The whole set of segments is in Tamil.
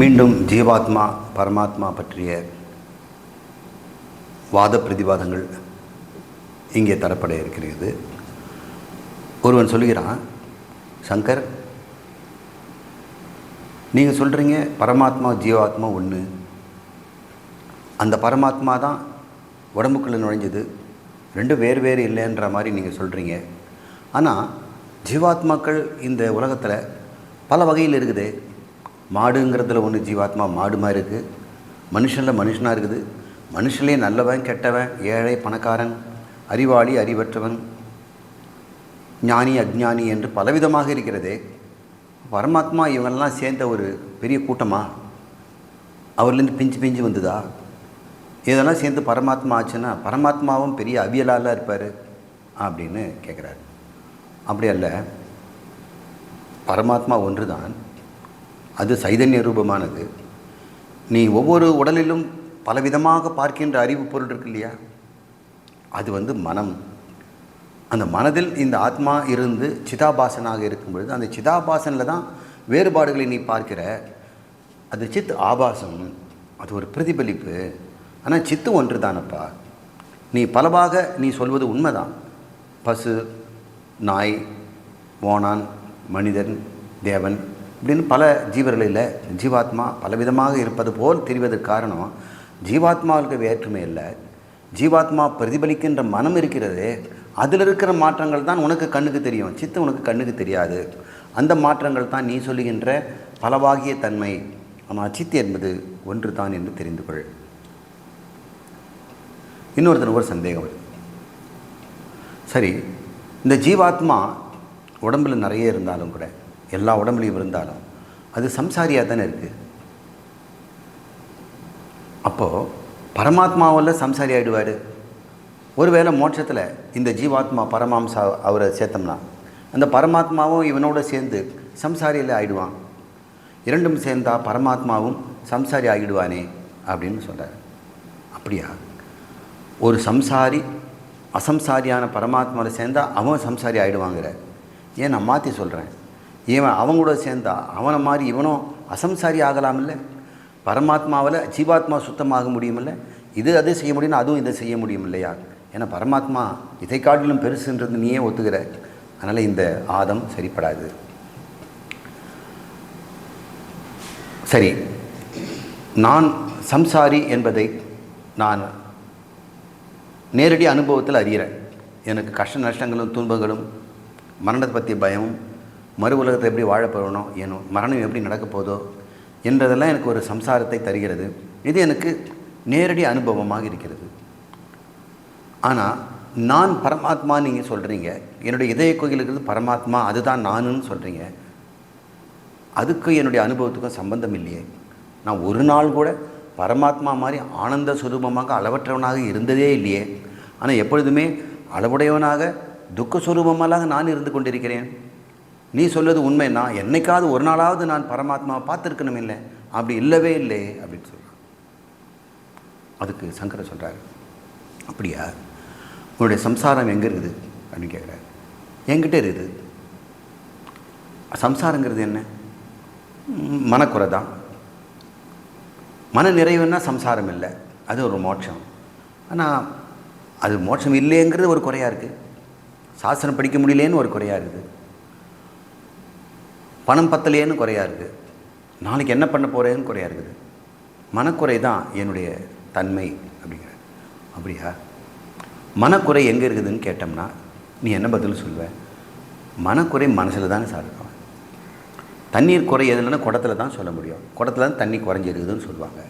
மீண்டும் ஜீவாத்மா பரமாத்மா பற்றிய வாத பிரதிவாதங்கள் இங்கே தரப்பட இருக்கிறது. ஒருவன் சொல்கிறான் சங்கர் நீங்கள் சொல்கிறீங்க பரமாத்மா ஜீவாத்மா ஒன்று அந்த பரமாத்மா தான் உடம்புக்குள்ளே நுழைஞ்சது. ரெண்டும் வேறு வேறு இல்லைன்ற மாதிரி நீங்கள் சொல்கிறீங்க ஆனால் ஜீவாத்மாக்கள் இந்த உலகத்தில் பல வகையில் இருக்குது. மாடுங்கிறதுல ஒன்று ஜீவாத்மா மாடு மாதிரி இருக்குது மனுஷனில் மனுஷனாக இருக்குது. மனுஷன்லேயே நல்லவன் கெட்டவன் ஏழை பணக்காரன் அறிவாளி அறிவற்றவன் ஞானி அஜ்ஞானி என்று பலவிதமாக இருக்கிறதே. பரமாத்மா இவங்கெல்லாம் சேர்ந்த ஒரு பெரிய கூட்டமா? அவர்லேருந்து பிஞ்சு பிஞ்சு வந்ததா? இதெல்லாம் சேர்ந்து பரமாத்மா ஆச்சுன்னா பரமாத்மாவும் பெரிய அவியலாலாம் இருப்பார் அப்படின்னு கேட்குறாரு அப்படி அல்ல. பரமாத்மா ஒன்று தான் அது சைதன்ய ரூபமானது. நீ ஒவ்வொரு உடலிலும் பலவிதமாக பார்க்கின்ற அறிவு பொருள் இருக்கு இல்லையா? அது வந்து மனம். அந்த மனதில் இந்த ஆத்மா இருந்து சிதாபாசனாக இருக்கும் பொழுது அந்த சிதாபாசனில் தான் வேறுபாடுகளை நீ பார்க்கிற. அது சித் ஆபாசம். அது ஒரு பிரதிபலிப்பு. ஆனால் சித்து ஒன்று தானப்பா. நீ பலவாக நீ சொல்வது உண்மைதான். பசு நாய் ஓனான் மனிதன் தேவன் இப்படின்னு பல ஜீவர்களில் ஜீவாத்மா பலவிதமாக இருப்பது போல் தெரிவதற்கு காரணம் ஜீவாத்மாவுக்கு வேற்றுமை இல்லை. ஜீவாத்மா பிரதிபலிக்கின்ற மனம் இருக்கிறது அதில் இருக்கிற மாற்றங்கள் தான் உனக்கு கண்ணுக்கு தெரியும். சித்து உனக்கு கண்ணுக்கு தெரியாது. அந்த மாற்றங்கள் தான் நீ சொல்லுகின்ற பலவாகிய தன்மை. ஆனால் சித்து என்பது ஒன்று தான் என்று தெரிந்து கொள். இன்னொருத்தன் ஒரு சந்தேகம் சரி இந்த ஜீவாத்மா உடம்பில் நிறைய இருந்தாலும் கூட எல்லா உடம்புலையும் இருந்தாலும் அது சம்சாரியாக தானே இருக்குது அப்போது பரமாத்மாவில் சம்சாரி ஆகிடுவார் ஒருவேளை மோட்சத்தில் இந்த ஜீவாத்மா பரமாம்சா அவரை சேர்த்தோம்னா அந்த பரமாத்மாவும் இவனோட சேர்ந்து சம்சாரியில் ஆகிடுவான் இரண்டும் சேர்ந்தா பரமாத்மாவும் சம்சாரி ஆகிடுவானே அப்படின்னு சொல்கிறார் அப்படியா? ஒரு சம்சாரி அசம்சாரியான பரமாத்மாவில் சேர்ந்தால் அவன் சம்சாரி ஆகிடுவாங்கிற ஏன் நான் மாற்றி சொல்கிறேன் இவன் அவங்க கூட சேர்ந்தா அவனை மாதிரி இவனும் அசம்சாரி ஆகலாமில்ல? பரமாத்மாவில் ஜீவாத்மா சுத்தமாக முடியுமில்ல? இது அது செய்ய முடியும்னா அதுவும் இதை செய்ய முடியும் இல்லையா ஏன்னா பரமாத்மா இதை காட்டிலும் பெருசுன்றது நீயே ஒத்துக்கிற. அதனால் இந்த ஆதம் சரிப்படாது. சரி. நான் சம்சாரி என்பதை நான் நேரடி அனுபவத்தில் அறிகிறேன். எனக்கு கஷ்ட நஷ்டங்களும் துன்பங்களும் மரணத்தை பற்றிய பயமும் மறு உலகத்தை எப்படி வாழப்படணும் போகணும் ஏனோ மரணம் எப்படி நடக்க போதோ என்றதெல்லாம் எனக்கு ஒரு சம்சாரத்தை தருகிறது. இது எனக்கு நேரடி அனுபவமாக இருக்கிறது. ஆனால் நான் பரமாத்மா நீங்கள் சொல்கிறீங்க என்னுடைய இதய கோயில் இருக்கிறது பரமாத்மா அதுதான் நானுன்னு சொல்கிறீங்க அதுக்கும் என்னுடைய அனுபவத்துக்கும் சம்பந்தம் இல்லையே. நான் ஒரு நாள் கூட பரமாத்மா மாதிரி ஆனந்த சுரூபமாக அளவற்றவனாக இருந்ததே இல்லையே. ஆனால் எப்பொழுதுமே அளவுடையவனாக துக்க சுரூபமாக நான் இருந்து கொண்டிருக்கிறேன். நீ சொல்வது உண்மைன்னா என்னைக்காவது ஒரு நாளாவது நான் பரமாத்மாவை பார்த்துருக்கணும் இல்லை. அப்படி இல்லவே இல்லை அப்படின்னு சொல்கிறான் அதுக்கு சங்கர சொல்கிறார் அப்படியா? உன்னுடைய சம்சாரம் எங்கே இருக்குது? அப்படின்னு கேட்குறாரு என்கிட்ட இருக்குது. சம்சாரங்கிறது என்ன? மனக்குறை தான். மன நிறைவுன்னா சம்சாரம் இல்லை. அது ஒரு மோட்சம். ஆனால் அது மோட்சம் இல்லைங்கிறது ஒரு குறையாக இருக்குது சாஸ்திரம் படிக்க முடியலேன்னு ஒரு குறையாக இருக்குது. பணம் பத்தலையேன்னு குறையாக இருக்குது. நாளைக்கு என்ன பண்ண போகிறேன்னு குறையாக இருக்குது. மனக்குறை தான் என்னுடைய தன்மை அப்படிங்கிற. அப்படியா? மனக்குறை எங்கே இருக்குதுன்னு கேட்டோம்னா நீ என்ன பதில் சொல்லுவ? மனக்குறை மனசில் தானே சார் இருக்கும் தண்ணீர் குறை எதுலன்னா குடத்தில் தான் சொல்ல முடியும். குடத்தில் தான் தண்ணி குறைஞ்சிருக்குதுன்னு சொல்லுவாங்க.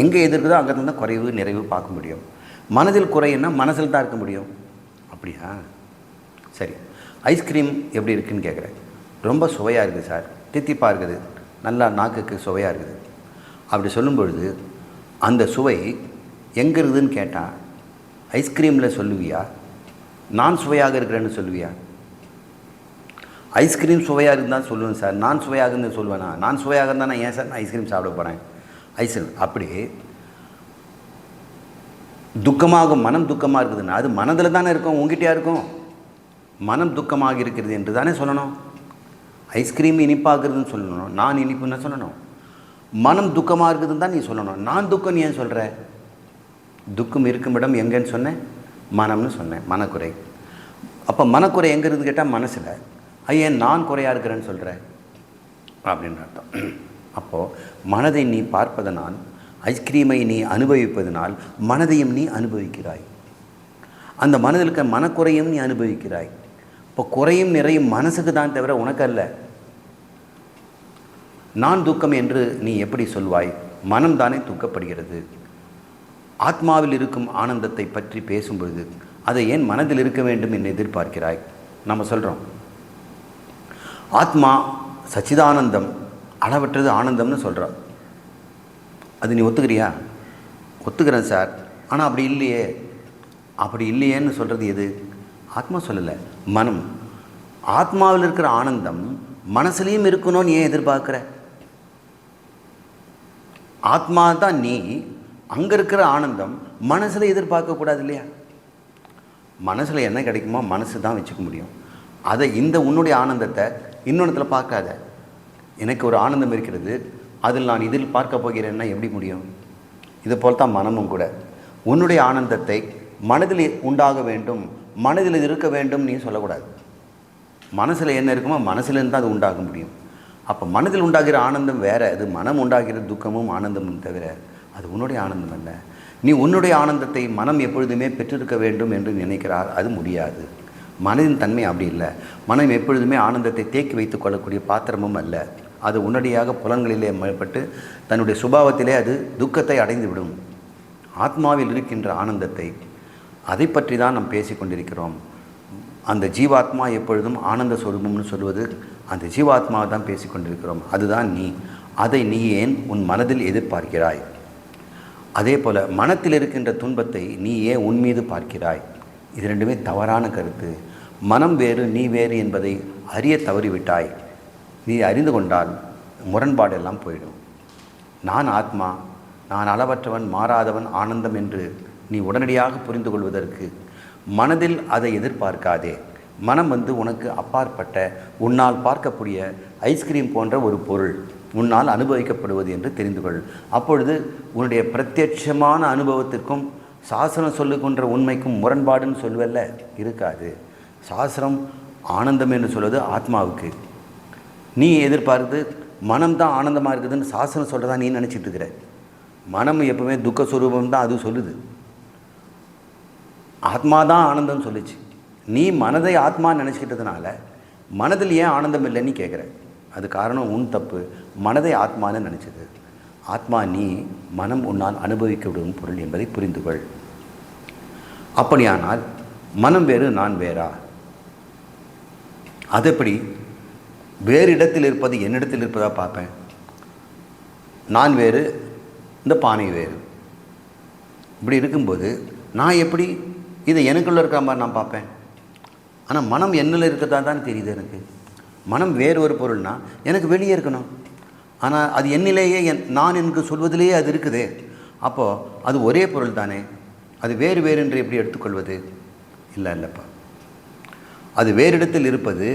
எங்கே எது இருக்குதோ அங்கே தான் குறைவு நிறைவு பார்க்க முடியும். மனதில் குறைன்னா மனசில் தான் இருக்க முடியும். அப்படியா? சரி. ஐஸ்கிரீம் எப்படி இருக்குன்னு கேட்குறேன் ரொம்ப சுவையாக இருக்குது சார். தித்திப்பாக இருக்குது. நல்லா நாக்குக்கு சுவையாக இருக்குது. அப்படி சொல்லும் பொழுது அந்த சுவை எங்கே இருக்குதுன்னு கேட்டால் ஐஸ்கிரீமில் சொல்லுவியா? நான் சுவையாக இருக்கிறேன்னு சொல்லுவியா? ஐஸ்கிரீம் சுவையாக இருந்தால் சொல்லுவேன் சார். நான் சுவையாக இருந்து சொல்லுவேனா? நான் சுவையாக இருந்தால் நான் ஏன் சார் நான் ஐஸ்கிரீம் சாப்பிட போகிறேன் ஐஸ்கிரீம் அப்படி துக்கமாக மனம் துக்கமாக இருக்குதுன்னா. அது மனதில் தானே இருக்கும் உங்ககிட்டயா இருக்கும்? மனம் துக்கமாக இருக்கிறது என்று தானே சொல்லணும். ஐஸ்கிரீம் இனிப்பாகிறதுன்னு சொல்லணும். நான் இனிப்புன்னு சொல்லணும். மனம் துக்கமாக இருக்குதுன்னு தான் நீ சொல்லணும். நான் துக்கம் நீ ஏன் சொல்கிற துக்கம் இருக்கும் இடம் எங்கேன்னு சொன்னேன். மனம்னு சொன்னேன். மனக்குறை. அப்போ மனக்குறை எங்கே இருந்து கேட்டால் மனசில். ஐயன் நான் குறையாக இருக்கிறேன்னு சொல்கிற அப்படின்னு அர்த்தம். அப்போது மனதை நீ பார்ப்பதனால் ஐஸ்கிரீமை நீ அனுபவிப்பதனால் மனதையும் நீ அனுபவிக்கிறாய். அந்த மனதில் இருக்க மனக்குறையும் நீ அனுபவிக்கிறாய். இப்போ குறையும் நிறையும் மனசுக்கு தான் தவிர உனக்கு அல்ல நான் துக்கம் என்று நீ எப்படி சொல்வாய்? மனம்தானே துக்கப்படுகிறது. ஆத்மாவில் இருக்கும் ஆனந்தத்தை பற்றி பேசும்பொழுது அதை ஏன் மனதில் இருக்க வேண்டும் என்று எதிர்பார்க்கிறாய்? நம்ம சொல்கிறோம் ஆத்மா சச்சிதானந்தம் அளவற்றது ஆனந்தம்னு சொல்கிறோம் அது நீ ஒத்துக்கிறியா? ஒத்துக்கிறேன் சார். ஆனால் அப்படி இல்லையே. அப்படி இல்லையேன்னு சொல்கிறது எது? ஆத்மா சொல்லலை மனம். ஆத்மாவில் இருக்கிற ஆனந்தம் மனசுலேயும் இருக்கணும்னு ஏன் எதிர்பார்க்குற? ஆத்மா தான் நீ அங்கே இருக்கிற ஆனந்தம் மனசில் எதிர்பார்க்கக்கூடாது இல்லையா? மனசில் என்ன கிடைக்குமோ மனசு தான் வச்சுக்க முடியும். அதை இந்த உன்னுடைய ஆனந்தத்தை இன்னொன்றத்தில் பார்க்காத. எனக்கு ஒரு ஆனந்தம் இருக்கிறது அதில் நான் இதில் பார்க்க போகிறேன்னா எப்படி முடியும்? இது போல் தான் மனமும் கூட. உன்னுடைய ஆனந்தத்தை மனதில் உண்டாக வேண்டும். மனதில் இது இருக்க வேண்டும் நீ சொல்லக்கூடாது. மனசில் என்ன இருக்குமோ மனசுலேருந்து தான் அது உண்டாக முடியும். அப்போ மனதில் உண்டாகிற ஆனந்தம் வேறு அது மனம் உண்டாகிற துக்கமும் ஆனந்தமும் தவிர அது உன்னுடைய ஆனந்தம் அல்ல. நீ உன்னுடைய ஆனந்தத்தை மனம் எப்பொழுதுமே பெற்றிருக்க வேண்டும் என்று நினைக்கிறார் அது முடியாது. மனதின் தன்மை அப்படி இல்லை. மனம் எப்பொழுதுமே ஆனந்தத்தை தேக்கி வைத்துக் கொள்ளக்கூடிய பாத்திரமும் அல்ல. அது உடனடியாக புலன்களிலே மேற்பட்டு தன்னுடைய சுபாவத்திலே அது துக்கத்தை அடைந்து விடும் ஆத்மாவில் இருக்கின்ற ஆனந்தத்தை அதை பற்றி தான் நாம் பேசிக்கொண்டிருக்கிறோம் அந்த ஜீவாத்மா எப்பொழுதும் ஆனந்த சொரூபம்னு சொல்வது அந்த ஜீவாத்மாவை தான் பேசிக்கொண்டிருக்கிறோம் அதுதான் நீ. அதை நீ ஏன் உன் மனதில் எதிர்பார்க்கிறாய்? அதே போல் மனத்தில் இருக்கின்ற துன்பத்தை நீ ஏன் உன் மீது பார்க்கிறாய்? இது ரெண்டுமே தவறான கருத்து. மனம் வேறு நீ வேறு என்பதை அறிய தவறிவிட்டாய். நீ அறிந்து கொண்டால் முரண்பாடெல்லாம் போயிடும். நான் ஆத்மா. நான் அளவற்றவன் மாறாதவன் ஆனந்தம் என்று நீ உடனடியாக புரிந்து கொள்வதற்கு மனதில் அதை எதிர்பார்க்காதே. மனம் வந்து உனக்கு அப்பாற்பட்ட உன்னால் பார்க்கக்கூடிய ஐஸ்கிரீம் போன்ற ஒரு பொருள் உன்னால் அனுபவிக்கப்படுவது என்று தெரிந்து கொள் அப்பொழுது உன்னுடைய பிரத்யட்சமான அனுபவத்திற்கும் சாசனம் சொல்லுகின்ற உண்மைக்கும் முரண்பாடுன்னு சொல்லுவல்ல இருக்காது. சாஸ்திரம் ஆனந்தம் என்று சொல்வது ஆத்மாவுக்கு. நீ எதிர்பார்த்து மனம் தான் ஆனந்தமாக இருக்குதுன்னு சாசனம் சொல்கிறதா நீ நினச்சிட்டு இருக்கிற. மனம் எப்பவுமே துக்க சுரூபம் தான் அது சொல்லுது. ஆத்மா தான் ஆனந்தம் சொல்லிச்சு. நீ மனதை ஆத்மா நினச்சிக்கிட்டதுனால மனதில் ஏன் ஆனந்தம் இல்லைன்னு கேட்குற அது காரணம் உன் தப்பு. மனதை ஆத்மான்னு நினச்சது. ஆத்மா நீ மனம் உன்னால் அனுபவிக்க விடும் பொருள் என்பதை புரிந்து கொள் அப்படியானால் மனம் வேறு நான் வேறா? அது எப்படி வேறு இடத்தில் இருப்பது என்னிடத்தில் இருப்பதா பார்ப்பேன். நான் வேறு இந்த பானை வேறு. இப்படி இருக்கும்போது நான் எப்படி இதை எனக்குள்ளே இருக்கிற மாதிரி நான் பார்ப்பேன். ஆனால் மனம் என்னில் இருக்கிறதா தான் தெரியுது எனக்கு. மனம் வேறு ஒரு பொருள்னால் எனக்கு வெளியே இருக்கணும். ஆனால் அது என்னிலேயே என் நான் எனக்கு சொல்வதிலேயே அது இருக்குதே. அப்போது அது ஒரே பொருள் தானே. அது வேறு வேறு என்று எப்படி எடுத்துக்கொள்வது? இல்லை இல்லைப்பா. அது வேறு இடத்தில் இருப்பது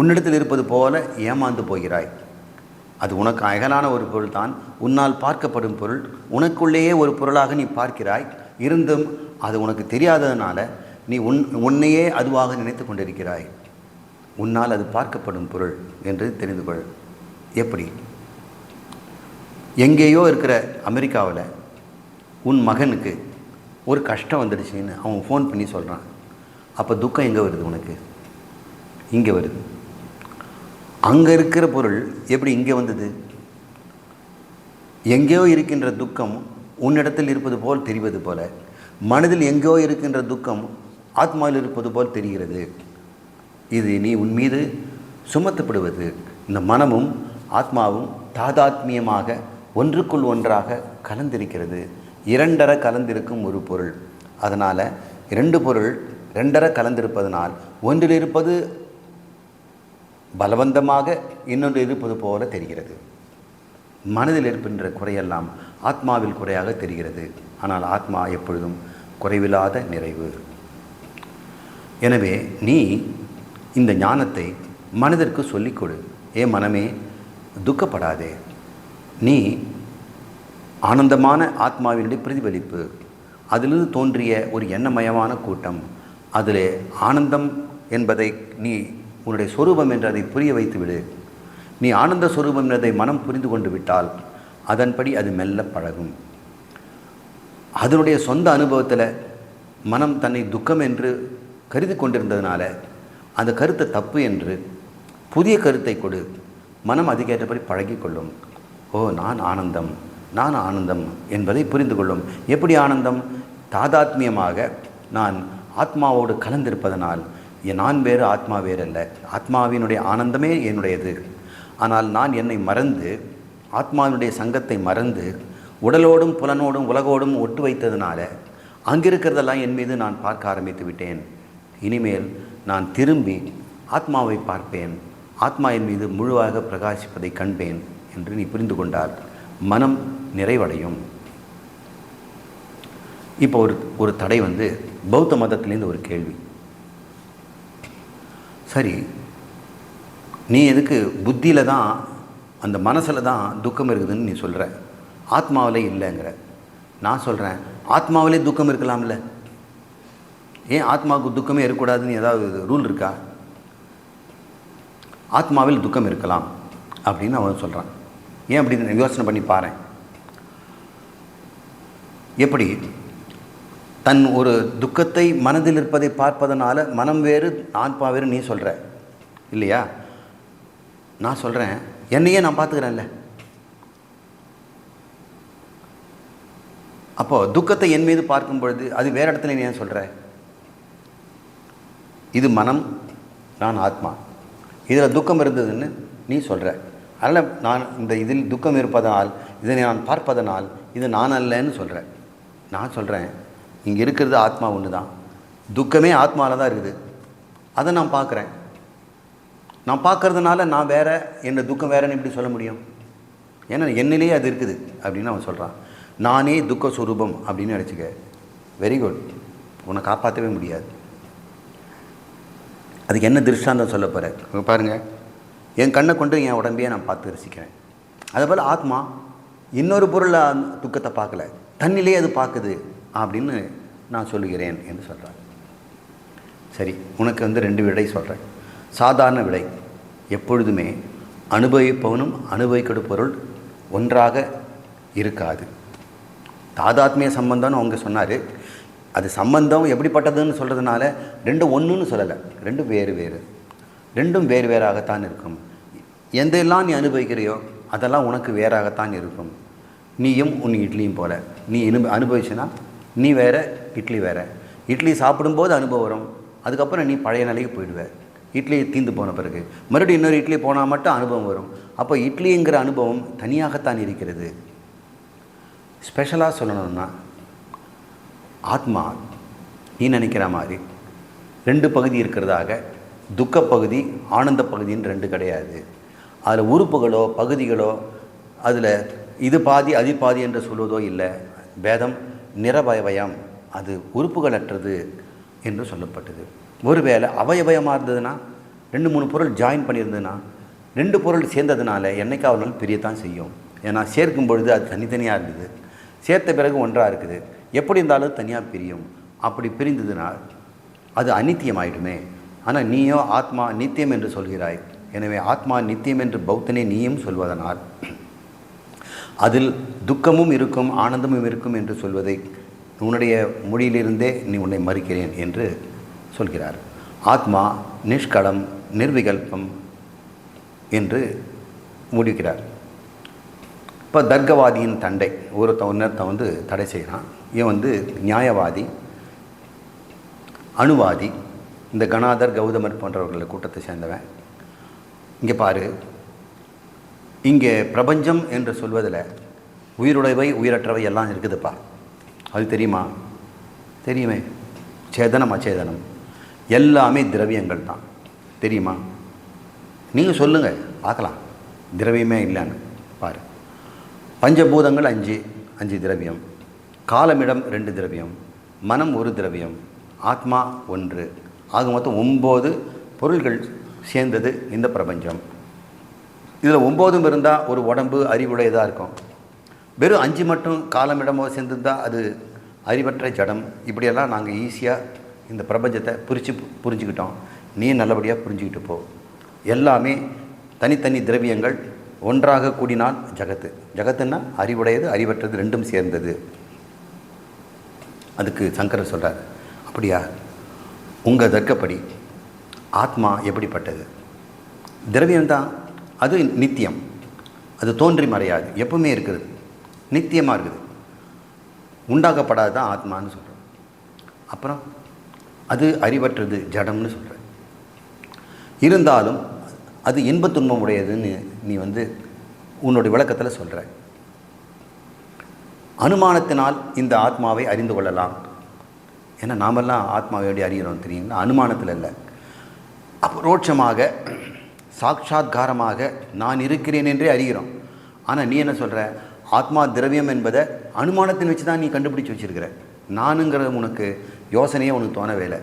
உன்னிடத்தில் இருப்பது போல ஏமாந்து போகிறாய். அது உனக்கு அகலான ஒரு பொருள் தான். உன்னால் பார்க்கப்படும் பொருள் உனக்குள்ளேயே ஒரு பொருளாக நீ பார்க்கிறாய். இருந்தும் அது உனக்கு தெரியாததுனால நீ உன் உன்னையே அதுவாக நினைத்து கொண்டிருக்கிறாய். உன்னால் அது பார்க்கப்படும் பொருள் என்று தெரிந்து கொள். எப்படி? எங்கேயோ இருக்கிற அமெரிக்காவில் உன் மகனுக்கு ஒரு கஷ்டம் வந்துடுச்சுன்னு அவன் ஃபோன் பண்ணி சொல்கிறான். அப்போ துக்கம் எங்கே வருது உனக்கு? இங்கே வருது. அங்கே இருக்கிற பொருள் எப்படி இங்கே வந்தது? எங்கேயோ இருக்கின்ற துக்கம் உன்னிடத்தில் இருப்பது போல் தெரிவது போல மனதில் எங்கோ இருக்கின்ற துக்கம் ஆத்மாவில் இருப்பது போல் தெரிகிறது. இது நீ உன் மீது சுமத்தப்படுவது. இந்த மனமும் ஆத்மாவும் தாதாத்மியமாக ஒன்றுக்குள் ஒன்றாக கலந்திருக்கிறது. இரண்டர கலந்திருக்கும் ஒரு பொருள். அதனால் இரண்டு பொருள் ரெண்டர கலந்திருப்பதனால் ஒன்றில் இருப்பது பலவந்தமாக இன்னொன்று இருப்பது போல தெரிகிறது. மனதில் இருக்கின்ற குறையெல்லாம் ஆத்மாவில் குறையாக தெரிகிறது. ஆனால் ஆத்மா எப்பொழுதும் குறைவில்லாத நிறைவு. எனவே நீ இந்த ஞானத்தை மனதிற்கு சொல்லிக் கொடு. ஏ மனமே துக்கப்படாதே. நீ ஆனந்தமான ஆத்மாவினுடைய பிரதிபலிப்பு. அதிலிருந்து தோன்றிய ஒரு எண்ணமயமான கூட்டம். அதில் ஆனந்தம் என்பதை நீ உன்னுடைய சொரூபம் என்று அதை புரிய வைத்து விடு நீ ஆனந்த சுரூபம் என்பதை மனம் புரிந்து கொண்டு விட்டால் அதன்படி அது மெல்ல பழகும். அதனுடைய சொந்த அனுபவத்தில் மனம் தன்னை துக்கம் என்று கருதி கொண்டிருந்ததுனால அந்த கருத்தை தப்பு என்று புதிய கருத்தை கொடு. மனம் அதுக்கேற்றபடி பழகிக்கொள்ளும் ஓ நான் ஆனந்தம் நான் ஆனந்தம் என்பதை புரிந்து கொள்ளும். எப்படி ஆனந்தம்? தாதாத்மியமாக நான் ஆத்மாவோடு கலந்திருப்பதனால் என் நான் வேறு ஆத்மா வேறல்ல. ஆத்மாவினுடைய ஆனந்தமே என்னுடையது. ஆனால் நான் என்னை மறந்து ஆத்மாவினுடைய சங்கத்தை மறந்து உடலோடும் புலனோடும் உலகோடும் ஒட்டு வைத்ததுனால அங்கிருக்கிறதெல்லாம் என் மீது நான் பார்க்க ஆரம்பித்து விட்டேன். இனிமேல் நான் திரும்பி ஆத்மாவை பார்ப்பேன். ஆத்மா என் மீது முழுவாக பிரகாசிப்பதை கண்பேன் என்று நீ புரிந்து கொண்டால் மனம் நிறைவடையும். இப்போ ஒரு ஒரு தடை வந்து பௌத்த மதத்திலேருந்து ஒரு கேள்வி. சரி நீ எதுக்கு புத்தியில் தான் அந்த மனசில் தான் துக்கம் இருக்குதுன்னு நீ சொல்கிற ஆத்மாவில் இல்லைங்கிற. நான் சொல்கிறேன் ஆத்மாவிலே துக்கம் இருக்கலாம்ல. ஏன் ஆத்மாவுக்கு துக்கமே இருக்கக்கூடாதுன்னு ஏதாவது ரூல் இருக்கா? ஆத்மாவில் துக்கம் இருக்கலாம் அப்படின்னு அவன் சொல்கிறான் ஏன் அப்படி யோசனை பண்ணி பாரு எப்படி? தன் ஒரு துக்கத்தை மனதில் இருப்பதை பார்ப்பதனால மனம் வேறு ஆத்மா வேறு நீ சொல்கிற இல்லையா? நான் சொல்கிறேன் என்னையே நான் பார்த்துக்கிறேன்ல. அப்போது துக்கத்தை என் மீது பார்க்கும் பொழுது அது வேறு இடத்துல நீ ஏன் சொல்கிற இது மனம் நான் ஆத்மா. இதில் துக்கம் இருந்ததுன்னு நீ சொல்கிற அதனால் நான் இந்த இதில் துக்கம் இருப்பதனால் இதனை நான் பார்ப்பதனால் இது நான் அல்லன்னு சொல்கிறேன் நான் சொல்கிறேன் இங்கே இருக்கிறது ஆத்மா ஒன்று தான் துக்கமே ஆத்மாவில் தான் இருக்குது. அதை நான் பார்க்குறேன். நான் பார்க்கறதுனால நான் வேறு என்ன துக்கம் வேறேன்னு எப்படி சொல்ல முடியும்? ஏன்னா என்னிலேயே அது இருக்குது அப்படின்னு அவன் சொல்கிறான் நானே துக்க சுரூபம் அப்படின்னு நினச்சிக்க. வெரி குட் உன்னை காப்பாற்றவே முடியாது. அதுக்கு என்ன திருஷ்டாந்தம் சொல்ல போகிறேன் பாருங்கள் என் கண்ணை கொண்டு என் உடம்பையே நான் பார்த்து ரசிக்கிறேன். அதுபோல் ஆத்மா இன்னொரு பொருளை துக்கத்தை பார்க்கல. தண்ணிலே அது பார்க்குது அப்படின்னு நான் சொல்லுகிறேன் என்று சொல்கிறார் சரி உனக்கு வந்து ரெண்டு விடை சொல்கிறேன் சாதாரண விலை எப்பொழுதுமே அனுபவிப்பவனும் அனுபவிக்கிற பொருள் ஒன்றாக இருக்காது. தாதாத்மிய சம்பந்தம்னு அவங்க சொன்னார். அது சம்பந்தம் எப்படிப்பட்டதுன்னு சொல்கிறதுனால ரெண்டும் ஒன்றுன்னு சொல்லலை. ரெண்டும் வேறு வேறு. ரெண்டும் வேறு வேறாகத்தான் இருக்கும். எந்தெல்லாம் நீ அனுபவிக்கிறையோ அதெல்லாம் உனக்கு வேறாகத்தான் இருக்கும். நீயும் உன் இட்லியும் போல. நீ அனுப அனுபவிச்சுன்னா நீ வேற இட்லி வேற. இட்லி சாப்பிடும்போது அனுபவம் வரும். அதுக்கப்புறம் நீ பழைய நிலைக்கு போயிடுவ. இட்லி தீந்து போன பிறகு. மறுபடியும் இன்னொரு இட்லி போனால் மட்டும் அனுபவம் வரும். அப்போ இட்லிங்கிற அனுபவம் தனியாகத்தான் இருக்கிறது. ஸ்பெஷலாக சொல்லணும்னா ஆத்மா நீ நினைக்கிற மாதிரி ரெண்டு பகுதி இருக்கிறதாக துக்க பகுதி ஆனந்த பகுதின்னு ரெண்டு கிடையாது. அதில் உறுப்புகளோ பகுதிகளோ அதில் இது பாதி அது பாதி என்று சொல்வதோ இல்லை. பேதம் நிறபயவயம் அது உறுப்புகளற்றது என்று சொல்லப்பட்டது. ஒருவேளை அவயவயமாக இருந்ததுன்னா ரெண்டு மூணு பொருள் ஜாயின் பண்ணியிருந்ததுன்னா ரெண்டு பொருள் சேர்ந்ததுனால என்னைக்காவது பிரியத்தான் செய்யும். ஏன்னா சேர்க்கும் பொழுது அது தனித்தனியாக இருந்தது சேர்த்த பிறகு ஒன்றாக இருக்குது. எப்படி இருந்தாலும் தனியாக பிரியும். அப்படி பிரிந்ததுனால் அது அநித்தியமாயிடுமே ஆனால் நீயோ ஆத்மா நித்தியம் என்று சொல்கிறாய். எனவே ஆத்மா நித்தியம் என்று பௌத்தனே நீயும் சொல்வதனால் அதில் துக்கமும் இருக்கும் ஆனந்தமும் இருக்கும் என்று சொல்வதை உன்னுடைய மொழியிலிருந்தே நீ உன்னை மறுக்கிறேன் என்று சொல்கிறார். ஆத்மா நிஷ்கலம் நிர்விகல்பம் என்று முடிக்கிறார். இப்போ தர்க்கவாதியின் தண்டை ஒருத்தன் ஒன்றத்தை வந்து தடை செய்கிறான் இவன் வந்து நியாயவாதி அணுவாதி. இந்த கணாதர் கௌதமர் போன்றவர்கள் கூட்டத்தை சேர்ந்தவன். இங்கே பாரு. இங்கே பிரபஞ்சம் என்று சொல்வதில் உயிருடையவை உயிரற்றவை எல்லாம் இருக்குதுப்பா. அது தெரியுமா? தெரியுமே. சேதனம் அச்சேதனம். எல்லாமே திரவியங்கள் தான். தெரியுமா? நீங்கள் சொல்லுங்கள் பார்க்கலாம். திரவியமே இல்லைன்னு பாரு. பஞ்சபூதங்கள் அஞ்சு அஞ்சு திரவியம். காலமிடம் ரெண்டு திரவியம். மனம் ஒரு திரவியம். ஆத்மா ஒன்று. ஆக மொத்தம் ஒம்பது பொருள்கள் சேர்ந்தது இந்த பிரபஞ்சம். இதில் ஒம்போதும் இருந்தால் ஒரு உடம்பு அறிவுடையதாக இருக்கும். வெறும் அஞ்சு மட்டும் காலமிடமோ சேர்ந்துருந்தால் அது அறிவற்ற ஜடம். இப்படியெல்லாம் நாங்கள் ஈஸியாக இந்த பிரபஞ்சத்தை புரிச்சு புரிஞ்சுக்கிட்டோம். நீ நல்லபடியாக புரிஞ்சுக்கிட்டு போ. எல்லாமே தனித்தனி திரவியங்கள் ஒன்றாக கூடினால் ஜகத்து. ஜகத்துன்னா அறிவுடையது அறிவற்றது ரெண்டும் சேர்ந்தது. அதுக்கு சங்கரர் சொல்கிறார் அப்படியா? உங்கள் தர்க்கப்படி ஆத்மா எப்படிப்பட்டது? திரவியம்தான். அது நித்தியம். அது தோன்றி மறையாது. எப்பவுமே இருக்கிறது நித்தியமாக இருக்குது. உண்டாக்கப்படாது தான் ஆத்மான்னு சொல்கிறோம் அப்புறம் அது அறிவற்றது ஜடம்னு சொல்கிற இருந்தாலும் அது இன்பத் துன்பம் உடையதுன்னு நீ வந்து உன்னுடைய விளக்கத்தில் சொல்கிற அனுமானத்தினால் இந்த ஆத்மாவை அறிந்து கொள்ளலாம். ஏன்னா நாமெல்லாம் ஆத்மாவை எப்படி அறிகிறோம் தெரியுங்களா? அனுமானத்தில் இல்லை. அபரோட்சமாக சாட்சாத்காரமாக நான் இருக்கிறேன் என்றே அறிகிறோம். ஆனால் நீ என்ன சொல்கிற ஆத்மா திரவியம் என்பதை அனுமானத்தின் வச்சு தான் நீ கண்டுபிடிச்சி வச்சிருக்கிற. நானுங்கிறது உனக்கு யோசனையே உனக்கு தோணவே இல்லை.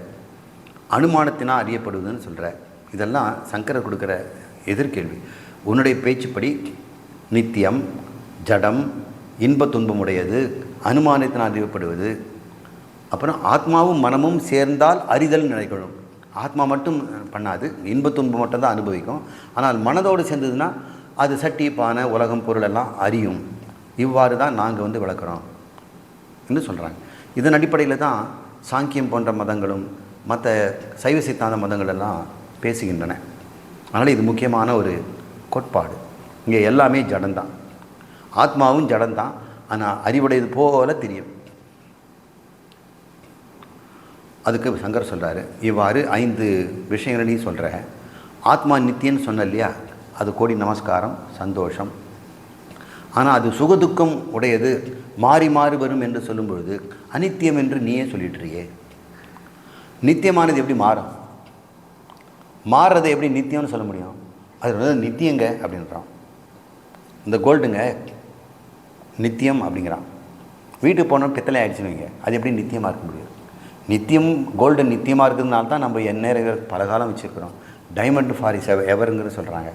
அனுமானத்தினால் அறியப்படுவதுன்னு சொல்கிற இதெல்லாம் சங்கரர் கொடுக்குற எதிர்கேள்வி. உன்னுடைய பேச்சுப்படி நித்தியம் ஜடம் இன்ப துன்பமுடையது அனுமானத்தினால் அறியப்படுவது. அப்புறம் ஆத்மாவும் மனமும் சேர்ந்தால் அறிதல் நினைக்கணும் ஆத்மா மட்டும் பண்ணாது இன்ப துன்பம் மட்டும்தான் அனுபவிக்கும். ஆனால் மனதோடு சேர்ந்ததுன்னா அது சட்டி பானை உலகம் பொருளெல்லாம் அறியும். இவ்வாறு தான் நாங்கள் வந்து விளக்குறோம் என்று சொல்கிறாங்க இதன் அடிப்படையில் தான் சாங்கியம் போன்ற மதங்களும் மற்ற சைவ சித்தாந்த மதங்கள் எல்லாம் பேசுகின்றன. அதனால் இது முக்கியமான ஒரு கோட்பாடு. இங்கே எல்லாமே ஜடந்தான். ஆத்மாவும் ஜடந்தான். ஆனால் அறிவுடையது போல தெரியும். அதுக்கு சங்கர் சொல்கிறாரு இவ்வாறு ஐந்து விஷயங்களையும் சொல்கிற ஆத்மா நித்தியன்னு சொன்ன இல்லையா? அது கோடி நமஸ்காரம் சந்தோஷம் ஆனால் அது சுகதுக்கம் உடையது மாறி மாறி வரும் என்று சொல்லும் பொழுது அனித்தியம் என்று நீயே சொல்லிட்டுறியே நித்தியமானது எப்படி மாறும்? மாறுறதை எப்படி நித்தியம்னு சொல்ல முடியும்? அது வந்து நித்தியங்க அப்படின்றான். இந்த கோல்டுங்க நித்தியம் அப்படிங்கிறான். வீட்டுக்கு போனோம் பித்தளை ஆயிடுச்சுன்னு வைங்க. அது எப்படி நித்தியமாக இருக்க முடியும்? நித்தியம் கோல்டு நித்தியமாக இருக்கிறதுனால தான் நம்ம எந்நேரம் பல காலம் வச்சுருக்கிறோம். டைமண்ட் ஃபார் இஸ் எவருங்கிற சொல்கிறாங்க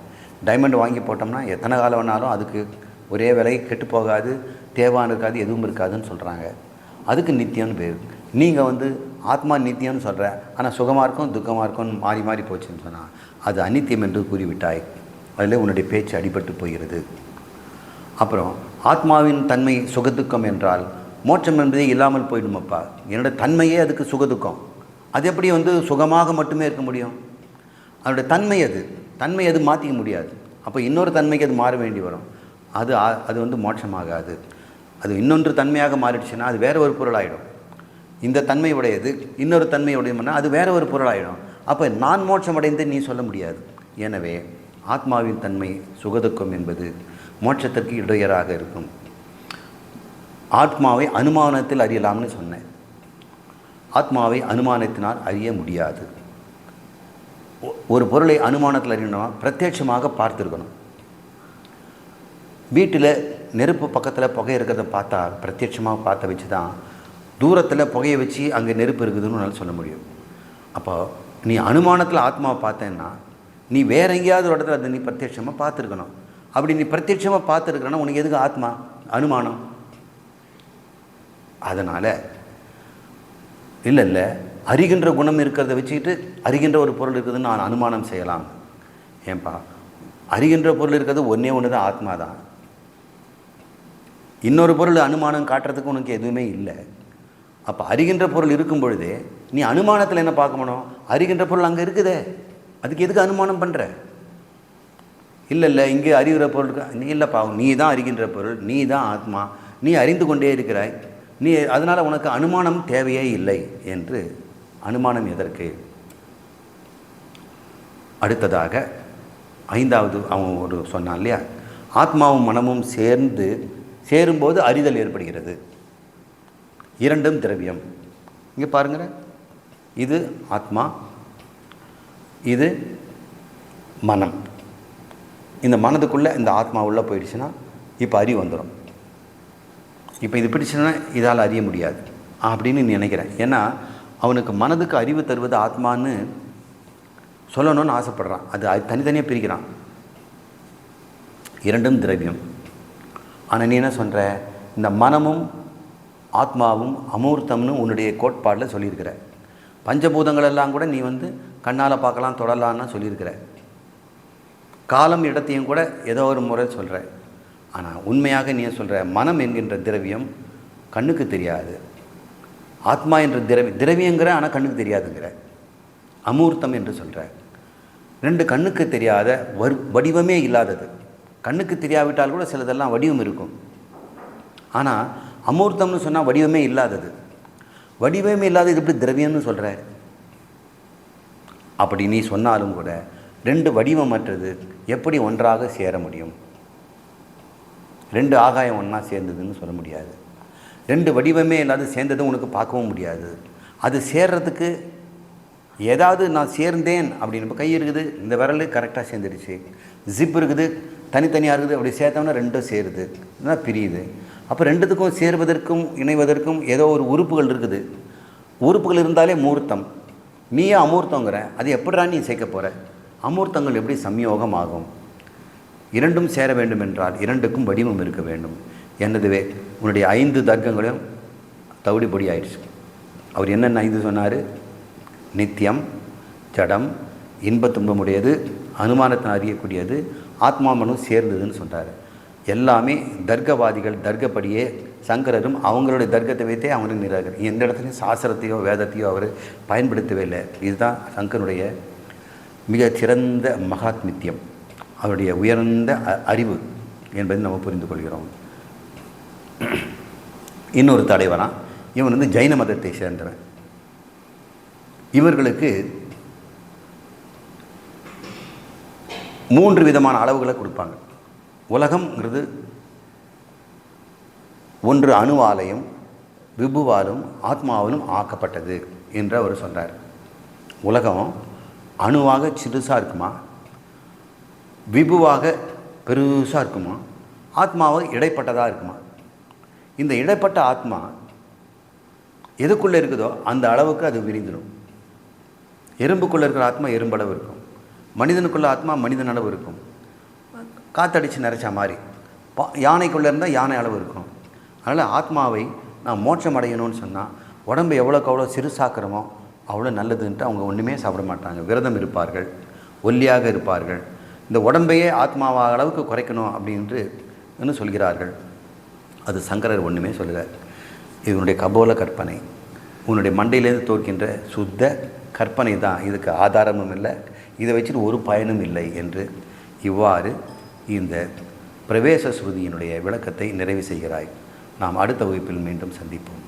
டைமண்ட் வாங்கி போட்டோம்னா எத்தனை காலம் வேணாலும் அதுக்கு ஒரே விலை கெட்டு போகாது தேவான் இருக்காது எதுவும் இருக்காதுன்னு சொல்கிறாங்க அதுக்கு நித்தியம்னு பேர். நீங்கள் வந்து ஆத்மா நித்தியம்னு சொல்கிற ஆனால் சுகமாக இருக்கும் துக்கமாக இருக்கும்னு மாறி மாறி போச்சுன்னு சொன்னால் அது அநித்தியம் என்று கூறிவிட்டாய். அதில் உன்னுடைய பேச்சு அடிபட்டு போகிறது. அப்புறம் ஆத்மாவின் தன்மை சுகதுக்கம் என்றால் மோட்சம் என்பதே இல்லாமல் போயிடுமப்பா. என்னோட தன்மையே அதுக்கு சுகதுக்கம். அது எப்படி வந்து சுகமாக மட்டுமே இருக்க முடியும்? அதனுடைய தன்மை அது. தன்மை அது மாற்றிக்க முடியாது. அப்போ இன்னொரு தன்மைக்கு அது மாற வேண்டி வரும். அது அது வந்து மோட்சமாகாது. அது இன்னொன்று தன்மையாக மாறிடுச்சுன்னா அது வேற ஒரு பொருளாயிடும். இந்த தன்மை உடையது இன்னொரு தன்மை உடையதுன்னா அது வேற ஒரு பொருளாயிடும். அப்போ நான் மோட்சம் அடைந்து நீ சொல்ல முடியாது. எனவே ஆத்மாவின் தன்மை சுகதுக்கம் என்பது மோட்சத்திற்கு இடையராக இருக்கும். ஆத்மாவை அனுமானத்தில் அறியலாம்னு சொன்னேன். ஆத்மாவை அனுமானத்தினால் அறிய முடியாது. ஒரு பொருளை அனுமானத்தில் அறியணும்னா பிரத்யட்சமாக பார்த்துருக்கணும். வீட்டில் நெருப்பு பக்கத்தில் புகை இருக்கிறத பார்த்தா பிரத்யட்சமாக பார்த்த வச்சு தான் தூரத்தில் புகையை வச்சு அங்கே நெருப்பு இருக்குதுன்னு உன்னால் சொல்ல முடியும். அப்போ நீ அனுமானத்தில் ஆத்மாவை பார்த்தேன்னா நீ வேற எங்கேயாவது ஒரு இடத்துல அதை நீ பிரத்யட்சமாக பார்த்துருக்கணும். அப்படி நீ பிரத்யட்சமாக பார்த்துருக்கனா உனக்கு எதுக்கு ஆத்மா? அனுமானம். அதனால் இல்லை இல்லை அறிகின்ற குணம் இருக்கிறத வச்சுக்கிட்டு அறிகின்ற ஒரு பொருள் இருக்குதுன்னு நான் அனுமானம் செய்யலாம். ஏன்பா அறிகின்ற பொருள் இருக்கிறது ஒன்றே ஒன்று தான் ஆத்மா தான் இன்னொரு பொருள் அனுமானம் காட்டுறதுக்கு உனக்கு எதுவுமே இல்லை. அப்போ அறிகின்ற பொருள் இருக்கும் பொழுதே நீ அனுமானத்தில் என்ன பார்க்கணும் அறிகின்ற பொருள் அங்கே இருக்குதே. அதுக்கு எதுக்கு அனுமானம் பண்ணுற இல்லை இல்லை இங்கே அறிகிற பொருள் இருக்கு. நீ இல்லைப்பா நீ தான் அறிகின்ற பொருள் நீ தான் ஆத்மா நீ அறிந்து கொண்டே இருக்கிறாய். நீ அதனால் உனக்கு அனுமானம் தேவையே இல்லை என்று அனுமானம் எதற்கு? அடுத்ததாக ஐந்தாவது அவன் ஒரு சொன்னான் இல்லையா? ஆத்மாவும் மனமும் சேர்ந்து சேரும்போது அறிதல் ஏற்படுகிறது. இரண்டும் திரவியம். இங்கே பாருங்கள் இது ஆத்மா இது மனம். இந்த மனதுக்குள்ளே இந்த ஆத்மா உள்ளே போயிடுச்சுன்னா இப்போ அறிவு வந்துடும் இப்போ இது பிடிச்சுன்னா இதால் அறிய முடியாது. அப்படின்னு நினைக்கிறேன் ஏன்னா அவனுக்கு மனதுக்கு அறிவு தருவது ஆத்மான்னு சொல்லணும்னு ஆசைப்படுறான். அது தனித்தனியாக பிரிக்கிறான். இரண்டும் திரவியம். ஆனால் நீ என்ன சொல்கிற இந்த மனமும் ஆத்மாவும் அமூர்த்தம்னு உன்னுடைய கோட்பாடில் சொல்லியிருக்கிற. பஞ்சபூதங்கள் எல்லாம் கூட நீ வந்து கண்ணால் பார்க்கலாம் தொடலான்னு சொல்லியிருக்கிற. காலம் இடத்தையும் கூட ஏதோ ஒரு முறை சொல்கிற ஆனால் உண்மையாக நீ சொல்கிற மனம் என்கின்ற திரவியம் கண்ணுக்கு தெரியாது. ஆத்மா என்ற திரவி திரவியங்கிற ஆனால் கண்ணுக்கு தெரியாதுங்கிற. அமூர்த்தம் என்று சொல்கிற ரெண்டு கண்ணுக்கு தெரியாத வடிவமே இல்லாதது. கண்ணுக்கு தெரியாவிட்டால் கூட சிலதெல்லாம் வடிவம் இருக்கும். ஆனால் அமூர்த்தம்னு சொன்னால் வடிவமே இல்லாதது. வடிவமே இல்லாதது எப்படி திரவியம்னு சொல்கிற அப்படி நீ சொன்னாலும் கூட ரெண்டு வடிவமற்றது எப்படி ஒன்றாக சேர முடியும்? ரெண்டு ஆகாயம் ஒன்றா சேர்ந்ததுன்னு சொல்ல முடியாது. ரெண்டு வடிவமே இல்லாத சேர்ந்ததும் உனக்கு பார்க்கவும் முடியாது. அது சேர்றதுக்கு ஏதாவது நான் சேர்ந்தேன் அப்படின்னு இப்போ கை இருக்குது. இந்த விரல் கரெக்டாக சேர்ந்துடுச்சு. ஜிப் இருக்குது. தனித்தனியாக இருக்குது அப்படி சேர்த்தோம்னா ரெண்டும் சேருது. தான் பிரியுது. அப்போ ரெண்டுத்துக்கும் சேர்வதற்கும் இணைவதற்கும் ஏதோ ஒரு உறுப்புகள் இருக்குது. உறுப்புகள் இருந்தாலே மூர்த்தம். நீயே அமூர்த்தங்கிற அது எப்படா நீ சேர்க்க போகிற அமூர்த்தங்கள் எப்படி சம்யோகம் ஆகும் இரண்டும் சேர வேண்டும் என்றால் இரண்டுக்கும் வடிவம் இருக்க வேண்டும். என்னதுவே? உன்னுடைய ஐந்து தர்க்கங்களும் தவிடி பொடி ஆயிடுச்சு. அவர் என்னென்ன ஐந்து சொன்னார்? நித்தியம் ஜடம் இன்ப துன்பமுடையது அனுமானத்தை அறியக்கூடியது ஆத்மா மனு சேர்ந்ததுன்னு சொன்னார் எல்லாமே தர்க்கவாதிகள் தர்க்கப்படியே சங்கரரும் அவங்களுடைய தர்க்கத்தை வைத்தே அவங்களுக்கு நிராகரி. எந்த இடத்துலையும் சாஸ்திரத்தையோ வேதத்தையோ அவர் பயன்படுத்தவே இல்லை. இதுதான் சங்கருடைய மிக சிறந்த மகாத்மித்யம். அவருடைய உயர்ந்த அ- அறிவு என்பதை நம்ம புரிந்து கொள்கிறோம். இன்னொரு தலைவனா இவன் வந்து ஜைன மதத்தை சேர்ந்தவன். இவர்களுக்கு மூன்று விதமான அளவுகளை கொடுப்பாங்க. உலகம்ங்கிறது ஒன்று அணுவாலையும் விபுவாலும் ஆத்மாவிலும் ஆக்கப்பட்டது என்று அவர் சொன்னார். உலகம் அணுவாக சிறுசாக இருக்குமா? விபுவாக பெருசாக இருக்குமா? ஆத்மாவாக இடைப்பட்டதாக இருக்குமா? இந்த இடைப்பட்ட ஆத்மா எதுக்குள்ளே இருக்குதோ அந்த அளவுக்கு அது விரிந்துடும். எறும்புக்குள்ளே இருக்கிற ஆத்மா எறும்பளவு இருக்கும். மனிதனுக்குள்ள ஆத்மா மனிதன் அளவு இருக்கும். காத்தடிச்சு நிறைச்சா மாதிரி. பா யானைக்குள்ளே இருந்தால் யானை அளவு இருக்கும். அதனால் ஆத்மாவை நான் மோட்சம் அடையணும்னு சொன்னால் உடம்பு எவ்வளோக்கு எவ்வளோ சிறுசாக்கிறமோ அவ்வளோ நல்லதுன்ட்டு அவங்க ஒன்றுமே சாப்பிட மாட்டாங்க. விரதம் இருப்பார்கள் ஒல்லியாக இருப்பார்கள். இந்த உடம்பையே ஆத்மாவா அளவுக்கு குறைக்கணும் அப்படின்ட்டு என்று சொல்கிறார்கள். அது சங்கரர் ஒன்றுமே சொல்லுகிறார் இது உன்னுடைய கபோல கற்பனை. உன்னுடைய மண்டையிலேருந்து தோற்கின்ற சுத்த கற்பனை தான். இதுக்கு ஆதாரமும் இல்லை. இதை வச்சுட்டு ஒரு பயனும் இல்லை என்று இவ்வாறு இந்த பிரவேச ஸ்ருதியினுடைய விளக்கத்தை நிறைவு செய்கிறாய். நாம் அடுத்த வகுப்பில் மீண்டும் சந்திப்போம்.